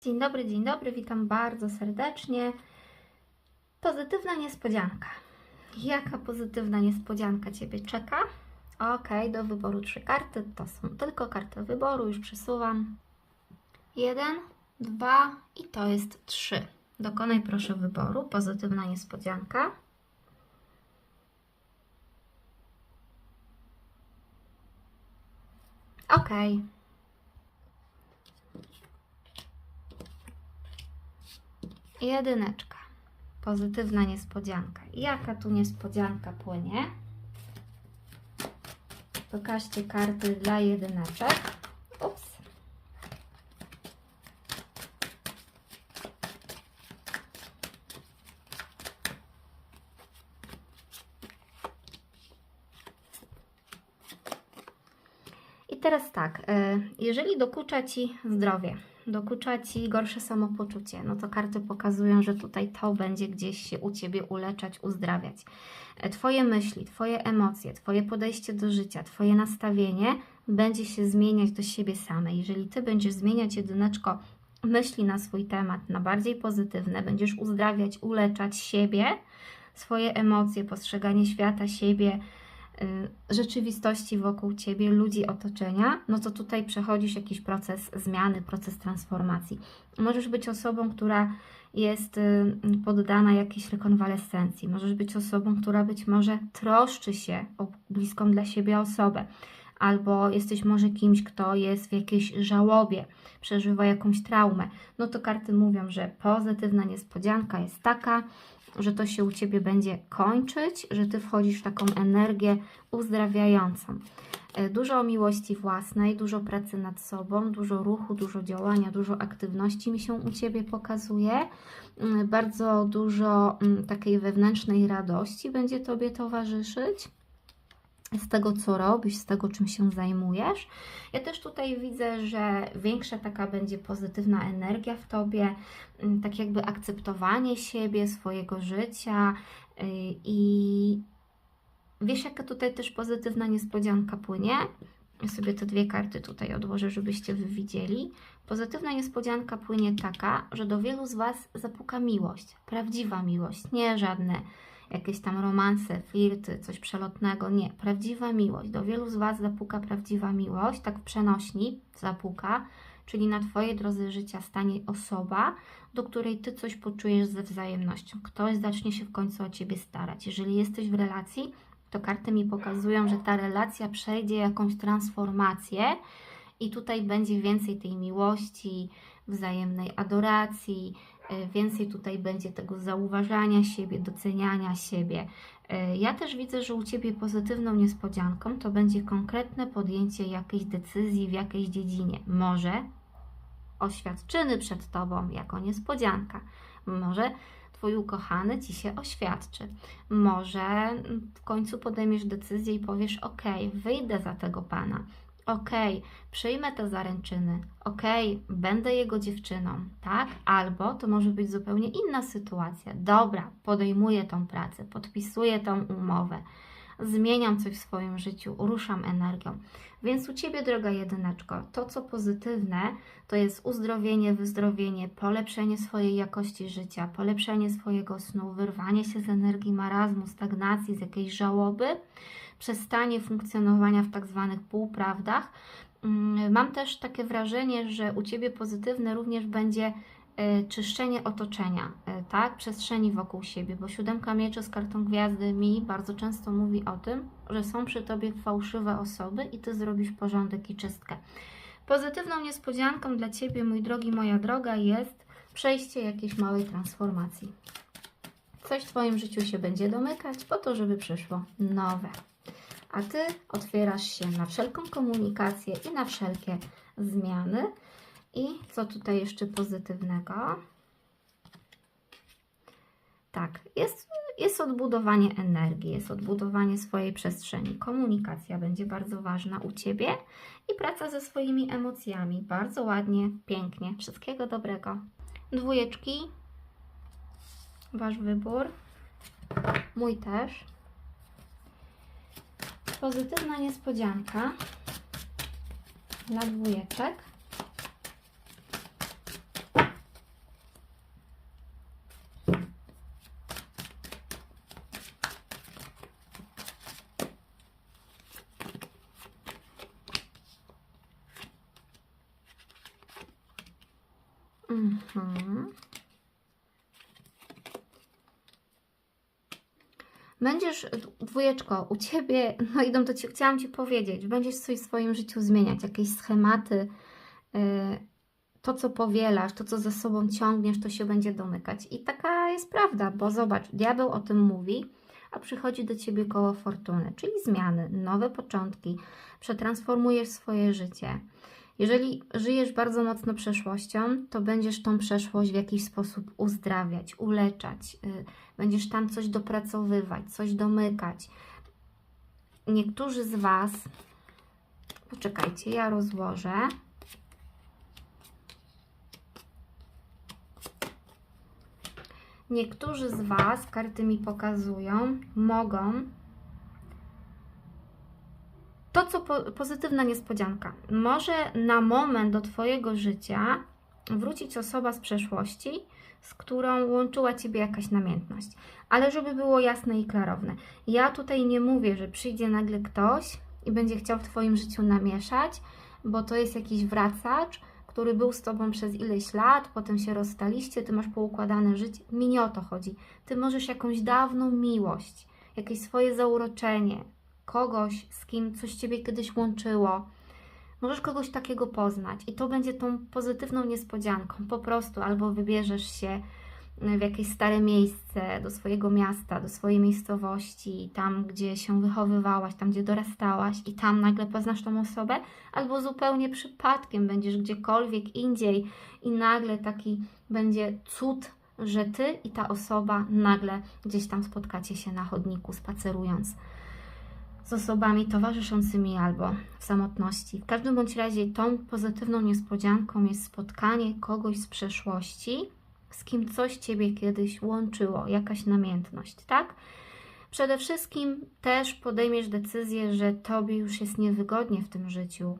Dzień dobry, dzień dobry, witam bardzo serdecznie. Pozytywna niespodzianka. Jaka pozytywna niespodzianka Ciebie czeka? Ok, do wyboru trzy karty. To są tylko karty wyboru, już przesuwam. Jeden, dwa i to jest trzy. Dokonaj proszę wyboru. Pozytywna niespodzianka. Ok. Jedyneczka. Pozytywna niespodzianka. Jaka tu niespodzianka płynie? Pokażcie karty dla jedyneczek. Ups. I teraz tak, e, jeżeli dokucza Ci zdrowie, dokucza Ci gorsze samopoczucie, no to karty pokazują, że tutaj to będzie gdzieś się u Ciebie uleczać, uzdrawiać. E, Twoje myśli, Twoje emocje, Twoje podejście do życia, Twoje nastawienie będzie się zmieniać do siebie samej. Jeżeli Ty będziesz zmieniać jedyneczko myśli na swój temat, na bardziej pozytywne, będziesz uzdrawiać, uleczać siebie, swoje emocje, postrzeganie świata, siebie, rzeczywistości wokół Ciebie, ludzi, otoczenia, no to tutaj przechodzisz jakiś proces zmiany, proces transformacji. Możesz być osobą, która jest y, poddana jakiejś rekonwalescencji. Możesz być osobą, która być może troszczy się o bliską dla siebie osobę. Albo jesteś może kimś, kto jest w jakiejś żałobie, przeżywa jakąś traumę. No to karty mówią, że pozytywna niespodzianka jest taka, że to się u Ciebie będzie kończyć, że Ty wchodzisz w taką energię uzdrawiającą. E, Dużo miłości własnej, dużo pracy nad sobą, dużo ruchu, dużo działania, dużo aktywności mi się u Ciebie pokazuje. Mm, Bardzo dużo mm, takiej wewnętrznej radości będzie Tobie towarzyszyć z tego, co robisz, z tego, czym się zajmujesz. Ja też tutaj widzę, że większa taka będzie pozytywna energia w tobie, mm, tak jakby akceptowanie siebie, swojego życia yy, i wiesz, jaka tutaj też pozytywna niespodzianka płynie? Ja sobie te dwie karty tutaj odłożę, żebyście wy widzieli. Pozytywna niespodzianka płynie taka, że do wielu z Was zapuka miłość, prawdziwa miłość, nie żadne jakieś tam romanse, flirty, coś przelotnego. Nie, prawdziwa miłość. Do wielu z Was zapuka prawdziwa miłość, tak w przenośni zapuka, czyli na Twojej drodze życia stanie osoba, do której Ty coś poczujesz ze wzajemnością. Ktoś zacznie się w końcu o Ciebie starać. Jeżeli jesteś w relacji, to karty mi pokazują, że ta relacja przejdzie jakąś transformację i tutaj będzie więcej tej miłości, wzajemnej adoracji, więcej tutaj będzie tego zauważania siebie, doceniania siebie. E, Ja też widzę, że u Ciebie pozytywną niespodzianką to będzie konkretne podjęcie jakiejś decyzji w jakiejś dziedzinie. Może oświadczyny przed Tobą jako niespodzianka. Może Twój ukochany Ci się oświadczy. Może w końcu podejmiesz decyzję i powiesz: OK, wyjdę za tego Pana. OK, przyjmę te zaręczyny. OK, będę jego dziewczyną, tak? Albo to może być zupełnie inna sytuacja. Dobra, podejmuję tą pracę, podpisuję tą umowę, zmieniam coś w swoim życiu, ruszam energią. Więc u Ciebie, droga jedyneczko, to co pozytywne, to jest uzdrowienie, wyzdrowienie, polepszenie swojej jakości życia, polepszenie swojego snu, wyrwanie się z energii marazmu, stagnacji, z jakiejś żałoby, przestanie funkcjonowania w tak zwanych półprawdach. Mm, Mam też takie wrażenie, że u Ciebie pozytywne również będzie e, czyszczenie otoczenia, e, tak, przestrzeni wokół siebie, bo siódemka mieczy z kartą gwiazdy mi bardzo często mówi o tym, że są przy Tobie fałszywe osoby i Ty zrobisz porządek i czystkę. Pozytywną niespodzianką dla Ciebie, mój drogi, moja droga, jest przejście jakiejś małej transformacji. Coś w Twoim życiu się będzie domykać po to, żeby przyszło nowe. A Ty otwierasz się na wszelką komunikację i na wszelkie zmiany. I co tutaj jeszcze pozytywnego? Tak, jest, jest odbudowanie energii, jest odbudowanie swojej przestrzeni. Komunikacja będzie bardzo ważna u Ciebie i praca ze swoimi emocjami. Bardzo ładnie, pięknie. Wszystkiego dobrego. Dwójeczki. Wasz wybór. Mój też pozytywna niespodzianka dla dwójeczek. Mhm. Będziesz, dwójeczko, u Ciebie, no idą to ci, chciałam Ci powiedzieć, będziesz coś w swoim życiu zmieniać, jakieś schematy, yy, to co powielasz, to co ze sobą ciągniesz, to się będzie domykać. I taka jest prawda, bo zobacz, diabeł o tym mówi, a przychodzi do Ciebie koło fortuny, czyli zmiany, nowe początki, przetransformujesz swoje życie. Jeżeli żyjesz bardzo mocno przeszłością, to będziesz tą przeszłość w jakiś sposób uzdrawiać, uleczać. y, Będziesz tam coś dopracowywać, coś domykać. Niektórzy z Was, poczekajcie, ja rozłożę. Niektórzy z Was, karty mi pokazują, mogą to, co po, pozytywna niespodzianka. Może na moment do Twojego życia wrócić osoba z przeszłości, z którą łączyła Ciebie jakaś namiętność. Ale żeby było jasne i klarowne. Ja tutaj nie mówię, że przyjdzie nagle ktoś i będzie chciał w Twoim życiu namieszać, bo to jest jakiś wracacz, który był z Tobą przez ileś lat, potem się rozstaliście, Ty masz poukładane życie. Mi nie o to chodzi. Ty możesz jakąś dawną miłość, jakieś swoje zauroczenie, kogoś, z kim coś Ciebie kiedyś łączyło. Możesz kogoś takiego poznać i to będzie tą pozytywną niespodzianką. Po prostu albo wybierzesz się w jakieś stare miejsce, do swojego miasta, do swojej miejscowości, tam gdzie się wychowywałaś, tam gdzie dorastałaś i tam nagle poznasz tą osobę, albo zupełnie przypadkiem będziesz gdziekolwiek indziej i nagle taki będzie cud, że Ty i ta osoba nagle gdzieś tam spotkacie się na chodniku spacerując z osobami towarzyszącymi albo w samotności. W każdym bądź razie tą pozytywną niespodzianką jest spotkanie kogoś z przeszłości, z kim coś Ciebie kiedyś łączyło, jakaś namiętność, tak? Przede wszystkim też podejmiesz decyzję, że Tobie już jest niewygodnie w tym życiu,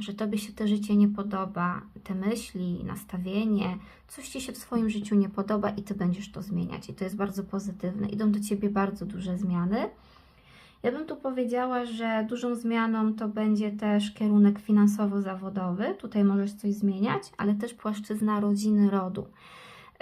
że Tobie się to życie nie podoba, te myśli, nastawienie, coś Ci się w swoim życiu nie podoba i Ty będziesz to zmieniać. I to jest bardzo pozytywne. Idą do Ciebie bardzo duże zmiany. Ja bym tu powiedziała, że dużą zmianą to będzie też kierunek finansowo-zawodowy. Tutaj możesz coś zmieniać, ale też płaszczyzna rodziny, rodu.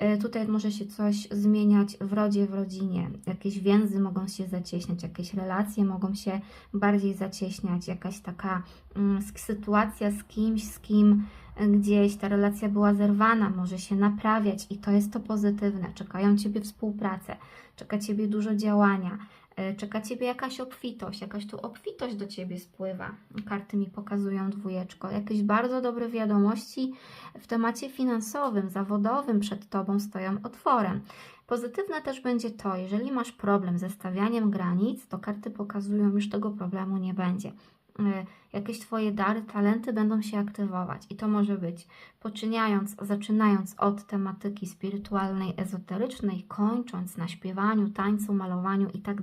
Y, Tutaj może się coś zmieniać w rodzie, w rodzinie. Jakieś więzy mogą się zacieśniać, jakieś relacje mogą się bardziej zacieśniać, jakaś taka mm, sytuacja z kimś, z kim y, gdzieś ta relacja była zerwana, może się naprawiać i to jest to pozytywne. Czekają Ciebie współprace, czeka Ciebie dużo działania, czeka Ciebie jakaś obfitość, jakaś tu obfitość do Ciebie spływa. Karty mi pokazują dwójeczko, jakieś bardzo dobre wiadomości w temacie finansowym, zawodowym przed Tobą stoją otworem. Pozytywne też będzie to, jeżeli masz problem ze stawianiem granic, to karty pokazują, już tego problemu nie będzie. Jakieś Twoje dary, talenty będą się aktywować i to może być poczyniając, zaczynając od tematyki spirytualnej, ezoterycznej, kończąc na śpiewaniu, tańcu, malowaniu i tak.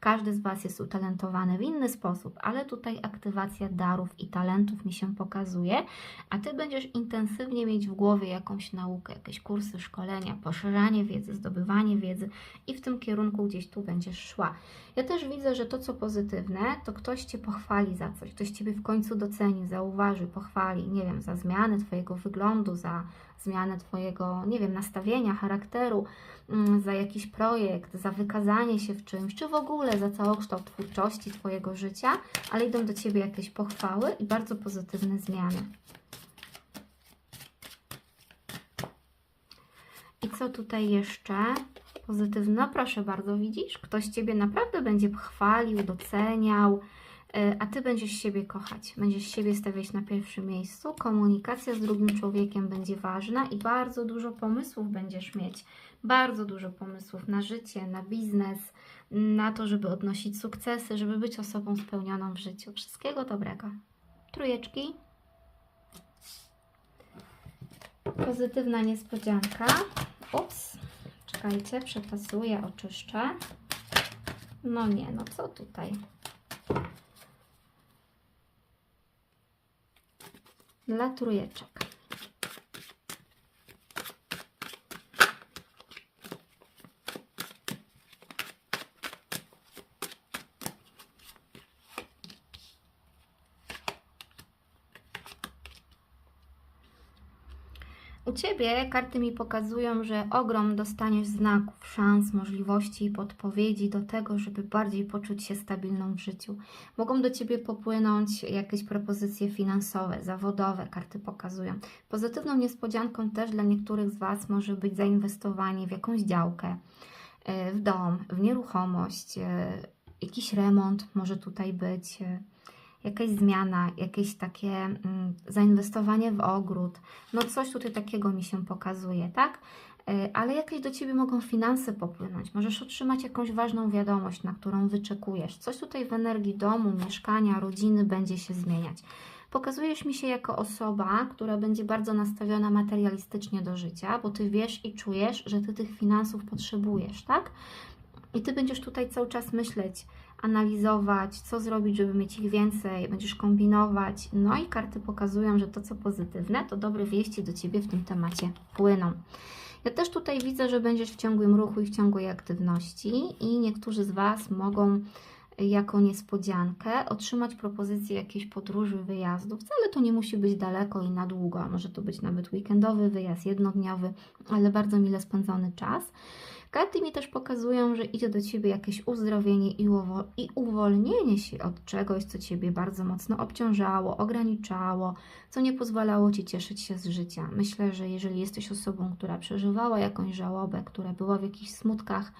Każdy z Was jest utalentowany w inny sposób, ale tutaj aktywacja darów i talentów mi się pokazuje, a Ty będziesz intensywnie mieć w głowie jakąś naukę, jakieś kursy, szkolenia, poszerzanie wiedzy, zdobywanie wiedzy i w tym kierunku gdzieś tu będziesz szła. Ja też widzę, że to, co pozytywne, to ktoś Cię pochwali za coś, ktoś Ciebie w końcu doceni, zauważy, pochwali, nie wiem, za zmianę Twojego wyglądu, za zmianę Twojego, nie wiem, nastawienia, charakteru, mm, za jakiś projekt, za wykazanie się w czymś, czy w ogóle za całokształt twórczości Twojego życia, ale idą do Ciebie jakieś pochwały i bardzo pozytywne zmiany. I co tutaj jeszcze? Pozytywne, no proszę bardzo, widzisz? Ktoś Ciebie naprawdę będzie chwalił, doceniał, a Ty będziesz siebie kochać, będziesz siebie stawiać na pierwszym miejscu. Komunikacja z drugim człowiekiem będzie ważna i bardzo dużo pomysłów będziesz mieć. Bardzo dużo pomysłów na życie, na biznes, na to, żeby odnosić sukcesy, żeby być osobą spełnioną w życiu. Wszystkiego dobrego. Trójeczki. Pozytywna niespodzianka. Ups. Czekajcie, przepasuję, oczyszczę. No nie, no co tutaj? Dla trójeczek. U Ciebie karty mi pokazują, że ogrom dostaniesz znaków, szans, możliwości i podpowiedzi do tego, żeby bardziej poczuć się stabilną w życiu. Mogą do Ciebie popłynąć jakieś propozycje finansowe, zawodowe, karty pokazują. Pozytywną niespodzianką też dla niektórych z Was może być zainwestowanie w jakąś działkę, e, w dom, w nieruchomość, e, jakiś remont może tutaj być, e, jakaś zmiana, jakieś takie mm, zainwestowanie w ogród. No coś tutaj takiego mi się pokazuje, tak? E, Ale jakieś do Ciebie mogą finanse popłynąć. Możesz otrzymać jakąś ważną wiadomość, na którą wyczekujesz. Coś tutaj w energii domu, mieszkania, rodziny będzie się zmieniać. Pokazujesz mi się jako osoba, która będzie bardzo nastawiona materialistycznie do życia, bo Ty wiesz i czujesz, że Ty tych finansów potrzebujesz, tak? I Ty będziesz tutaj cały czas myśleć, analizować, co zrobić, żeby mieć ich więcej, będziesz kombinować. No i karty pokazują, że to co pozytywne, to dobre wieści do Ciebie w tym temacie płyną. Ja też tutaj widzę, że będziesz w ciągłym ruchu i w ciągłej aktywności i niektórzy z Was mogą jako niespodziankę otrzymać propozycję jakiejś podróży, wyjazdu. Wcale to nie musi być daleko i na długo. Może to być nawet weekendowy wyjazd, jednodniowy, ale bardzo mile spędzony czas. Karty mi też pokazują, że idzie do Ciebie jakieś uzdrowienie i, i uwolnienie się od czegoś, co Ciebie bardzo mocno obciążało, ograniczało, co nie pozwalało Ci cieszyć się z życia. Myślę, że jeżeli jesteś osobą, która przeżywała jakąś żałobę, która była w jakichś smutkach,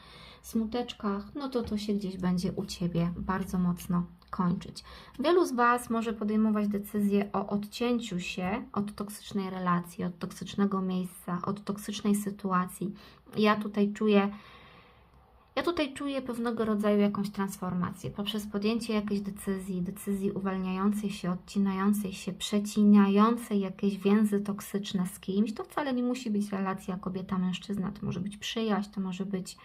smuteczkach, no to to się gdzieś będzie u Ciebie bardzo mocno kończyć. Wielu z Was może podejmować decyzję o odcięciu się od toksycznej relacji, od toksycznego miejsca, od toksycznej sytuacji. Ja tutaj czuję, ja tutaj czuję pewnego rodzaju jakąś transformację poprzez podjęcie jakiejś decyzji, decyzji uwalniającej się, odcinającej się, przecinającej jakieś więzy toksyczne z kimś. To wcale nie musi być relacja kobieta-mężczyzna, to może być przyjaźń, to może być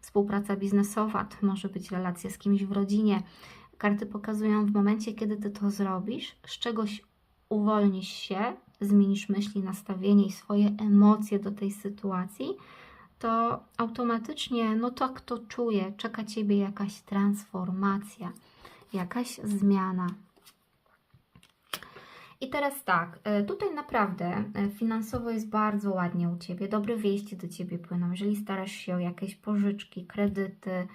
współpraca biznesowa, to może być relacja z kimś w rodzinie. Karty pokazują w momencie, kiedy ty to zrobisz, z czegoś uwolnisz się, zmienisz myśli, nastawienie i swoje emocje do tej sytuacji, to automatycznie, no tak to czuję, czeka ciebie jakaś transformacja, jakaś zmiana. I teraz tak, e, tutaj naprawdę e, finansowo jest bardzo ładnie u Ciebie, dobre wieści do Ciebie płyną. Jeżeli starasz się o jakieś pożyczki, kredyty,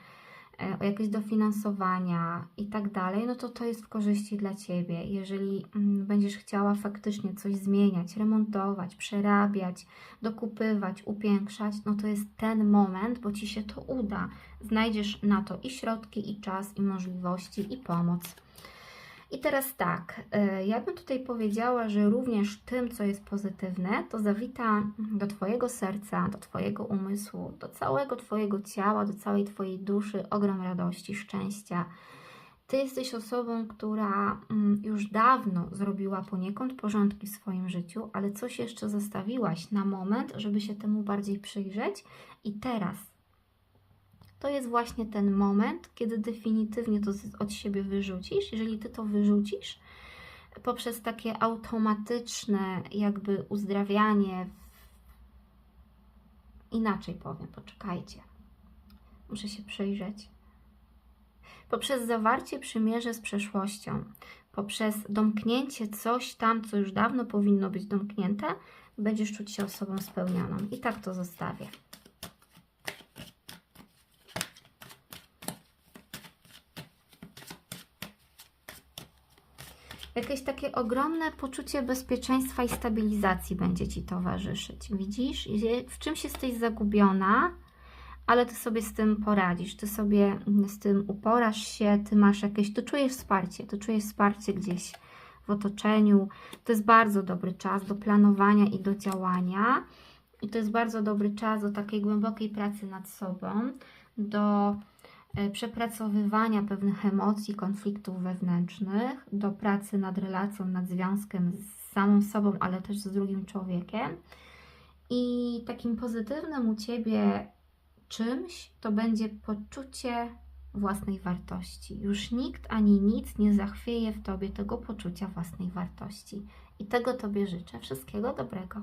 o jakieś dofinansowania i tak dalej, no to to jest w korzyści dla Ciebie. Jeżeli mm, będziesz chciała faktycznie coś zmieniać, remontować, przerabiać, dokupywać, upiększać, no to jest ten moment, bo Ci się to uda. Znajdziesz na to i środki, i czas, i możliwości, i pomoc. I teraz tak, y, ja bym tutaj powiedziała, że również tym, co jest pozytywne, to zawita do Twojego serca, do Twojego umysłu, do całego Twojego ciała, do całej Twojej duszy ogrom radości, szczęścia. Ty jesteś osobą, która mm, już dawno zrobiła poniekąd porządki w swoim życiu, ale coś jeszcze zostawiłaś na moment, żeby się temu bardziej przyjrzeć i teraz to jest właśnie ten moment, kiedy definitywnie to od siebie wyrzucisz. Jeżeli ty to wyrzucisz poprzez takie automatyczne, jakby uzdrawianie, inaczej powiem, poczekajcie, muszę się przyjrzeć. Poprzez zawarcie przymierze z przeszłością, poprzez domknięcie coś tam, co już dawno powinno być domknięte, będziesz czuć się osobą spełnioną. I tak to zostawię. Jakieś takie ogromne poczucie bezpieczeństwa i stabilizacji będzie Ci towarzyszyć. Widzisz? W czymś jesteś zagubiona, ale Ty sobie z tym poradzisz, Ty sobie z tym uporasz się, Ty masz jakieś, Ty czujesz wsparcie, Ty czujesz wsparcie gdzieś w otoczeniu. To jest bardzo dobry czas do planowania i do działania. I to jest bardzo dobry czas do takiej głębokiej pracy nad sobą, do przepracowywania pewnych emocji, konfliktów wewnętrznych, do pracy nad relacją, nad związkiem z samą sobą, ale też z drugim człowiekiem. I takim pozytywnym u Ciebie czymś to będzie poczucie własnej wartości. Już nikt ani nic nie zachwieje w Tobie tego poczucia własnej wartości. I tego Tobie życzę. Wszystkiego dobrego.